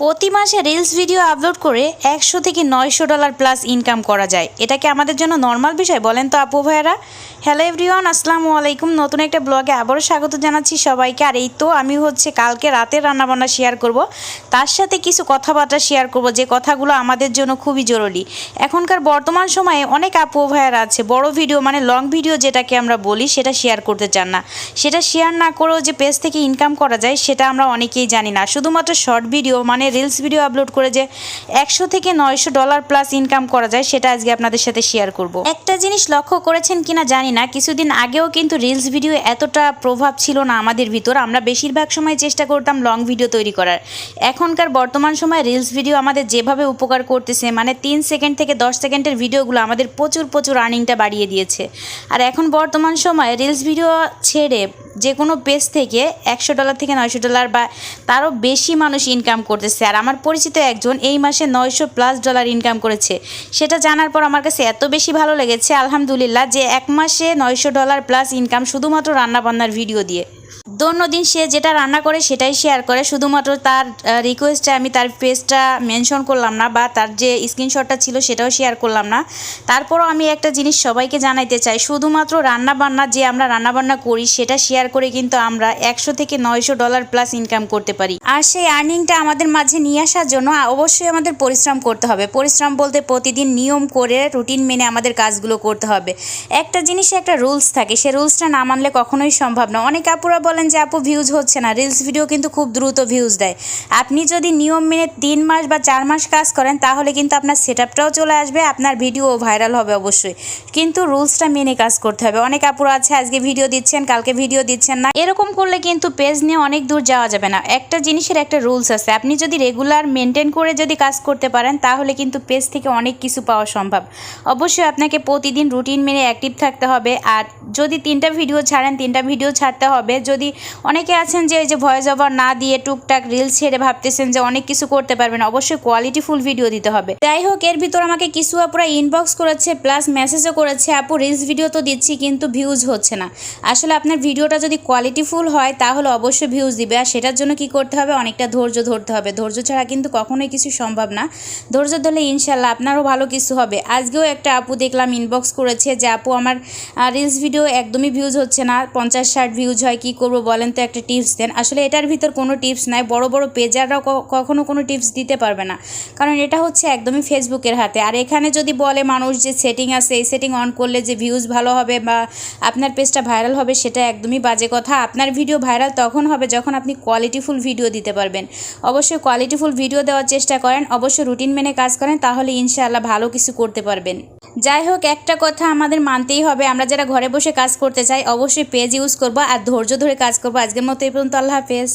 প্রতি মাসে reels video upload করে একশো থেকে নয়শো ডলার প্লাস ইনকাম করা যায়। এটা কি আমাদের জন্য নর্মাল বিষয়? বলেন তো আপু ভাইয়ারা। হ্যালো এভরিওয়ান আসসালামু আলাইকুম। নতুন একটা ব্লগে আবারও স্বাগত জানাচ্ছি সবাইকে। আর এই তো আমি হচ্ছে কালকে রাতে রান্নাবান্না শেয়ার করব। তার সাথে কিছু কথাবার্তা শেয়ার করব, যে কথাগুলো আমাদের জন্য খুবই জরুরি। এখনকার বর্তমান সময়ে অনেক আপু ভাইয়ারা আছে, বড় ভিডিও মানে লং ভিডিও যেটাকে আমরা বলি, সেটা শেয়ার করতে চান না। সেটা শেয়ার না করেও যে পেজ থেকে ইনকাম করা যায়, সেটা আমরা অনেকেই জানি না। শুধুমাত্র শর্ট ভিডিও মানে রিলস ভিডিও আপলোড করে যে একশো থেকে নয়শো ডলার প্লাস ইনকাম করা যায়, সেটা আজকে আপনাদের সাথে শেয়ার করব। একটা জিনিস লক্ষ্য করেছেন কিনা জানি না, কিছুদিন আগেও কিন্তু রিলস ভিডিও এতটা প্রভাব ছিল না আমাদের ভিতর। আমরা বেশিরভাগ সময় চেষ্টা করতাম লং ভিডিও তৈরি করার। এখনকার বর্তমান সময় রিলস ভিডিও আমাদের যেভাবে উপকার করতেছে মানে তিন সেকেন্ড থেকে দশ সেকেন্ডের ভিডিওগুলো আমাদের প্রচুর প্রচুর আর্নিংটা বাড়িয়ে দিয়েছে। আর এখন বর্তমান সময়ে রিলস ভিডিও ছেড়ে যে কোনো পেজ থেকে একশো ডলার থেকে নয়শো ডলার বা তারও বেশি মানুষ ইনকাম করতেছে। আর আমার পরিচিত একজন এই মাসে নয়শো প্লাস ডলার ইনকাম করেছে। সেটা জানার পর আমার কাছে এত বেশি ভালো লেগেছে, আলহামদুলিল্লাহ, যে এক মাসে নয়শো ডলার প্লাস ইনকাম শুধুমাত্র রান্নাবান্নার ভিডিও দিয়ে। দিন সে যেটা রান্না করে সেটাই শেয়ার করে। শুধুমাত্র তার রিকোয়েস্টে আমি তার পেজটা মেনশন করলাম না বা তার যে স্ক্রিনশটটা ছিল সেটাও শেয়ার করলাম না। তারপরও আমি একটা জিনিস সবাইকে জানাইতে চাই, শুধুমাত্র রান্না বান্না যে আমরা রান্না বান্না করি সেটা শেয়ার করে কিন্তু আমরা একশো থেকে নয়শো ডলার প্লাস ইনকাম করতে পারি। আর সেই আর্নিংটা আমাদের মাঝে নিয়ে আসার জন্য অবশ্যই আমাদের পরিশ্রম করতে হবে। পরিশ্রম বলতে প্রতিদিন নিয়ম করে রুটিন মেনে আমাদের কাজগুলো করতে হবে। একটা জিনিসে একটা রুলস থাকে, সে রুলসটা না মানলে কখনোই সম্ভব না। অনেক আপুরা বলেন যে আপু ভিউজ হচ্ছে না রিলস ভিডিও কিন্তু খুব দ্রুত ভিউজ দেয়। আপনি যদি নিয়ম মেনে তিন মাস বা চার মাস কাজ করেন, তাহলে কিন্তু আপনার সেট আপটাও চলে আসবে, আপনার ভিডিও ভাইরাল হবে অবশ্যই। কিন্তু রুলসটা মেনে কাজ করতে হবে। অনেক আপুরা আছে, আজকে ভিডিও দিচ্ছেন, কালকে ভিডিও দিচ্ছেন না। এরকম করলে কিন্তু পেজ নিয়ে অনেক দূর যাওয়া যাবে না। একটা জিনিসের একটা রুলস আছে। আপনি যদি রেগুলার মেনটেন করে যদি কাজ করতে পারেন, তাহলে কিন্তু পেজ থেকে অনেক কিছু পাওয়া সম্ভব। অবশ্যই আপনাকে প্রতিদিন রুটিন মেনে অ্যাক্টিভ থাকতে হবে। আর যদি তিনটা ভিডিও ছাড়েন, তিনটা ভিডিও ছাড়তে হবে। যদি অনেকে আছেন যে এই যে ভয়েস ওভার না দিয়ে টুকটাক রিলস ছেড়ে ভাবতেছেন যে অনেক কিছু করতে পারবেন, অবশ্যই কোয়ালিটি ফুল ভিডিও দিতে হবে। যাই হোক, এর ভিতর আমাকে কিছু আপুরা ইনবক্স করেছে প্লাস মেসেজও করেছে, আপু রিলস ভিডিও তো দিচ্ছি, কিন্তু ভিউজ হচ্ছে না। আসলে আপনার ভিডিওটা যদি কোয়ালিটি ফুল হয়, তাহলে অবশ্যই ভিউজ দিবে। আর সেটার জন্য কি করতে হবে? অনেকটা ধৈর্য ধরতে হবে। ধৈর্য ছাড়া কিন্তু কখনোই কিছু সম্ভব না। ধৈর্য ধরলে ইনশাল্লাহ আপনারও ভালো কিছু হবে। আজকেও একটা আপু দেখলাম ইনবক্স করেছে যে, আপু, আমার রিলস ভিডিও একদমই ভিউজ হচ্ছে না। পঞ্চাশ ষাট ভিউজ হয়, কি করব বলেন তো একটা টিপস দেন। আসলে এটার ভিতর কোনো টিপস নাই। বড় বড় পেজাররাও কখনো কোনো টিপস দিতে পারবে না। কারণ এটা হচ্ছে একদমই ফেসবুকের হাতে। আর এখানে যদি বলে মানুষ যে সেটিং আছে, এই সেটিং অন করলে যে ভিউজ ভালো হবে বা আপনার পেজটা ভাইরাল হবে, সেটা একদমই বাজে কথা। আপনার ভিডিও ভাইরাল তখন হবে যখন আপনি কোয়ালিটিফুল ভিডিও দিতে পারবেন। অবশ্যই কোয়ালিটিফুল ভিডিও দেওয়ার চেষ্টা করেন। অবশ্যই রুটিন মেনে কাজ করেন, তাহলে ইনশাআল্লাহ ভালো কিছু করতে পারবেন। যাই হোক, একটা কথা আমাদের মানতেই হবে। আমরা যারা ঘরে বসে কাজ করতে চাই, অবশ্যই পেজ ইউজ করব। আর ধৈর্য ধরে কাজ করব। আজকের মতো এই পর্যন্ত আল্লাহ হাফেজ।